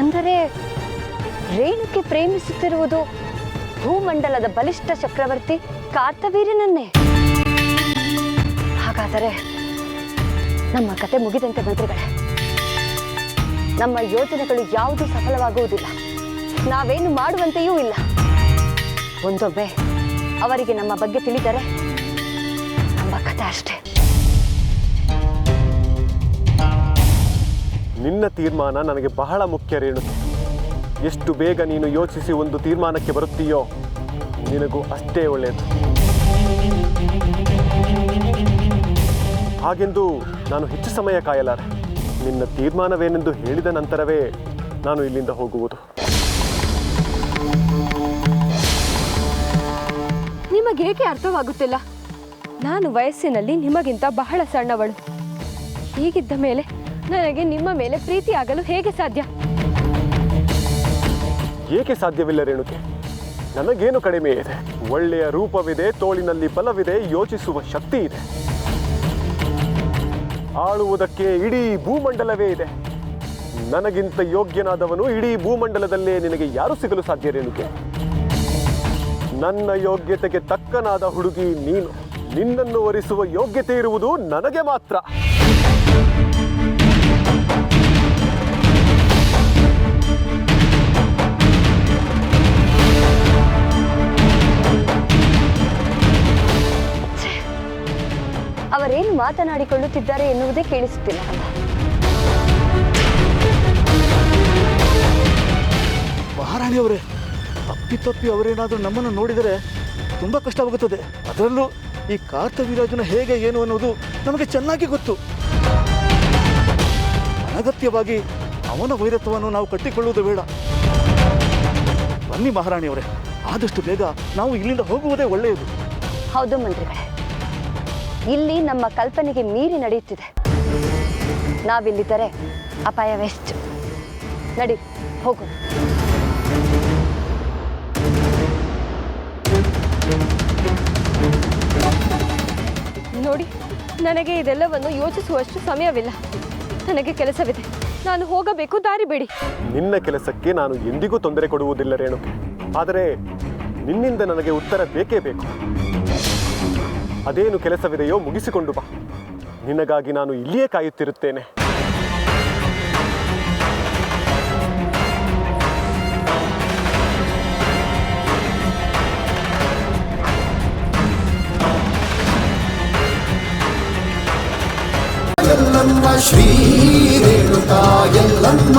ನಿಜಕ್ಕೆ ಪ್ರೇಮಿಸುತ್ತಿರುವುದು ಭೂಮಂಡಲದ ಬಲಿಷ್ಠ ಚಕ್ರವರ್ತಿ ಕಾರ್ತವೀರ್ಯನನ್ನೇ ಹಾಗಾದರೆ ನಮ್ಮ ಕತೆ ಮುಗಿದಂತೆ ಮಂತ್ರಿಗಳೇ, ನಮ್ಮ ಯೋಜನೆಗಳು ಯಾವುದೂ ಸಫಲವಾಗುವುದಿಲ್ಲ. ನಾವೇನು ಮಾಡುವಂತೆಯೂ ಇಲ್ಲ. ಒಂದೊಮ್ಮೆ ಅವರಿಗೆ ನಮ್ಮ ಬಗ್ಗೆ ತಿಳಿದರೆ ನಮ್ಮ ಕತೆ ಅಷ್ಟೇ. ನಿನ್ನ ತೀರ್ಮಾನ ನನಗೆ ಬಹಳ ಮುಖ್ಯ ರೇಣು. ಎಷ್ಟು ಬೇಗ ನೀನು ಯೋಚಿಸಿ ಒಂದು ತೀರ್ಮಾನಕ್ಕೆ ಬರುತ್ತೀಯೋ, ನಿನಗೂ ಅಷ್ಟೇ ಒಳ್ಳೆಯದು. ಹಾಗೆಂದು ನಾನು ಹೆಚ್ಚು ಸಮಯ ಕಾಯಲಾರೆ. ನಿನ್ನ ತೀರ್ಮಾನವೇನೆಂದು ಹೇಳಿದ ನಂತರವೇ ನಾನು ಇಲ್ಲಿಂದ ಹೋಗುವುದು. ನಿಮಗೇಕೆ ಅರ್ಥವಾಗುತ್ತಿಲ್ಲ? ನಾನು ವಯಸ್ಸಿನಲ್ಲಿ ನಿಮಗಿಂತ ಬಹಳ ಸಣ್ಣವಳು. ಹೀಗಿದ್ದ ಮೇಲೆ ನನಗೆ ನಿಮ್ಮ ಮೇಲೆ ಪ್ರೀತಿಯಾಗಲು ಹೇಗೆ ಸಾಧ್ಯ? ಏಕೆ ಸಾಧ್ಯವಿಲ್ಲ ರೇಣುಕೆ? ನನಗೇನು ಕಡಿಮೆ ಇದೆ? ಒಳ್ಳೆಯ ರೂಪವಿದೆ, ತೋಳಿನಲ್ಲಿ ಬಲವಿದೆ, ಯೋಚಿಸುವ ಶಕ್ತಿ ಇದೆ. ಆಳುವುದಕ್ಕೆ ಇಡೀ ಭೂಮಂಡಲವೇ ಇದೆ. ನನಗಿಂತ ಯೋಗ್ಯನಾದವನು ಇಡೀ ಭೂಮಂಡಲದಲ್ಲೇ ನಿನಗೆ ಯಾರು ಸಿಗಲು ಸಾಧ್ಯ ರೇಣುಕೆ? ನನ್ನ ಯೋಗ್ಯತೆಗೆ ತಕ್ಕನಾದ ಹುಡುಗಿ ನೀನು. ನಿನ್ನನ್ನು ಒರಿಸುವ ಯೋಗ್ಯತೆ ಇರುವುದು ನನಗೆ ಮಾತ್ರ. ಅವರೇನು ಮಾತನಾಡಿಕೊಳ್ಳುತ್ತಿದ್ದಾರೆ ಎನ್ನುವುದೇ ಕೇಳಿಸುತ್ತಿಲ್ಲ. ಮಹಾರಾಣಿ ಅವರೇ ತಪ್ಪಿ ಅಪ್ಪಿತಪ್ಪಿ ಅವರೇನಾದರೂ ನಮ್ಮನ್ನು ನೋಡಿದರೆ ತುಂಬ ಕಷ್ಟವಾಗುತ್ತದೆ ಅದರಲ್ಲೂ ಈ ಕಾರ್ತವೀರಾಜನ ಹೇಗೆ ಏನು ಅನ್ನೋದು ನಮಗೆ ಚೆನ್ನಾಗಿ ಗೊತ್ತು. ಅನಗತ್ಯವಾಗಿ ಅವನ ವೈರತ್ವವನ್ನು ನಾವು ಕಟ್ಟಿಕೊಳ್ಳುವುದು ಬೇಡ. ಬನ್ನಿ ಮಹಾರಾಣಿಯವರೇ ಆದಷ್ಟು ಬೇಗ ನಾವು ಇಲ್ಲಿಂದ ಹೋಗುವುದೇ ಒಳ್ಳೆಯದು. ಹೌದು ಮಂತ್ರಿಗಳೇ ಇಲ್ಲಿ ನಮ್ಮ ಕಲ್ಪನೆಗೆ ಮೀರಿ ನಡೆಯುತ್ತಿದೆ. ನಾವಿಲ್ಲಿದ್ದರೆ ಅಪಾಯವೆಷ್ಟು? ನಡಿ ಹೋಗು. ನೋಡಿ ನನಗೆ ಇದೆಲ್ಲವನ್ನು ಯೋಚಿಸುವಷ್ಟು ಸಮಯವಿಲ್ಲ. ನನಗೆ ಕೆಲಸವಿದೆ. ನಾನು ಹೋಗಬೇಕು ದಾರಿ ಬಿಡಿ. ನಿನ್ನ ಕೆಲಸಕ್ಕೆ ನಾನು ಎಂದಿಗೂ ತೊಂದರೆ ಕೊಡುವುದಿಲ್ಲ ರೇಣು ಆದರೆ ನಿನ್ನಿಂದ ನನಗೆ ಉತ್ತರ ಬೇಕೇ ಬೇಕು. ಅದೇನು ಕೆಲಸವಿದೆಯೋ ಮುಗಿಸಿಕೊಂಡು ಬಾ. ನಿನಗಾಗಿ ನಾನು ಇಲ್ಲಿಯೇ ಕಾಯುತ್ತಿರುತ್ತೇನೆ. ಶ್ರೀ ರೇಣುಕಾ ಎಲ್ಲಮ್ಮ.